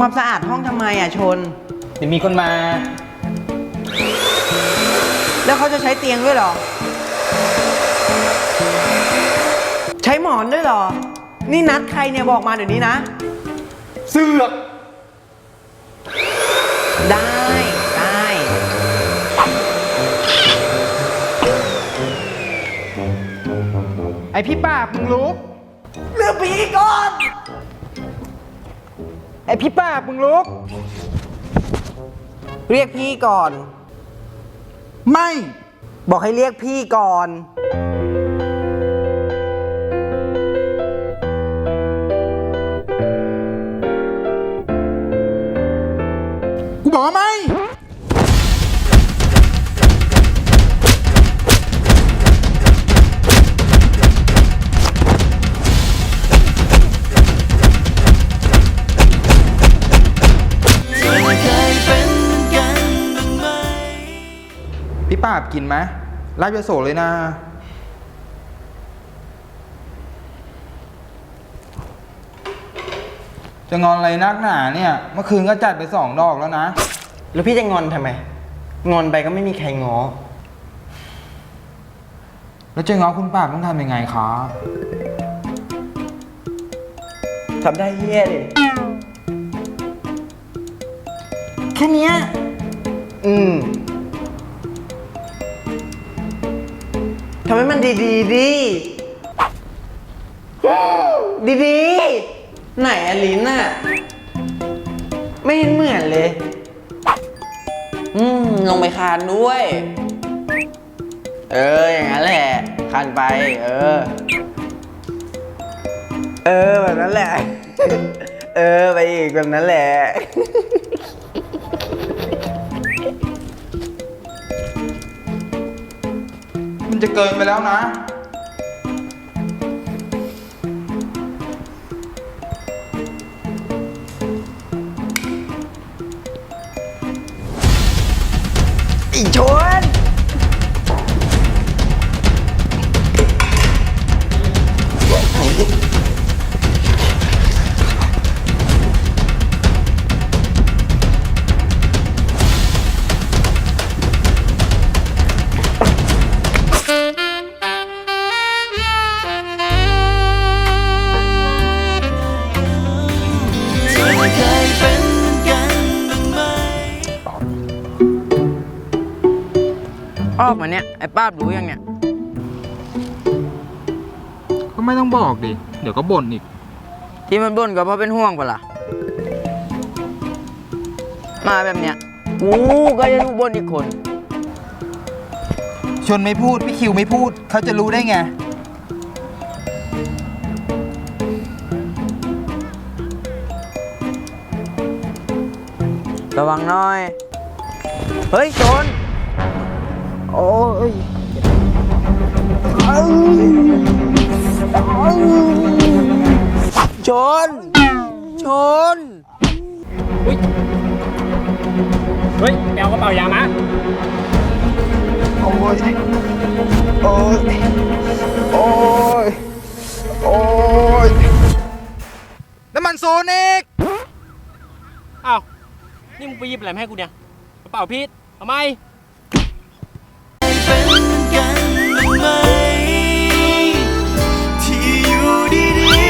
ความสะอาดห้องทำไมอะชน เดี๋ยวมีคนมา แล้วเขาจะใช้เตียงด้วยเหรอ ใช้หมอนด้วยเหรอ นี่นัดใครเนี่ยบอกมาเดี๋ยวนี้นะ เสือก ได้ได้ ไอพี่ป้าบมึงลุก เรื่องผีก่อนไอพี่ป้าบมึงลุก เรียกพี่ก่อน ไม่ บอกให้เรียกพี่ก่อน กูบอกว่าไม่าบกินไหมรับยาโสเลยนะ จะงอนอะไรนักหนาเนี่ย เมื่อคืนก็จัดไปสองดอกแล้วนะ แล้วพี่จะงอนทำไม งอนไปก็ไม่มีใครง้อ แล้วจะง้อคุณป้าบต้องทำยังไงคะทำได้เฮี้ยดิ แค่เนี้ยอืมำให้มันดีๆดิดีๆไหนอะลิ้นอะไม่เห็นเหมือนเลย อืม ลงไปคานด้วย เออ อย่างนั้นแหละ คานไป เออ เออ แบบนั้นแหละ เออ ไปอีกแบบนั้นแหละ จะเกินไปแล้วนะ อีชน ออกมาเนี่ยไอ้ป้าบรู้ยังเนี่ย ก็ไม่ต้องบอกดิ เดี๋ยวก็บ่นอีก ที่มันบ่นก็เพราะเป็นห่วงเปะล่ะมาแบบเนี้ยกูก็จะรู้บ่นอีกคนชนไม่พูด พี่คิวไม่พูด เขาจะรู้ได้ไง ระวังหน่อย เฮ้ยชนโอ้ยเอ้ยเอ้ยชน ชนเฮ้ยไปเอากระเป๋ายามาโอ้ย โอ้ย โอ้ย โอ้ย น้ำมันโซนิกอ้าว นี่มึงไปหยิบอะไรมาให้กูเนี่ยกระเป๋าพีททำไม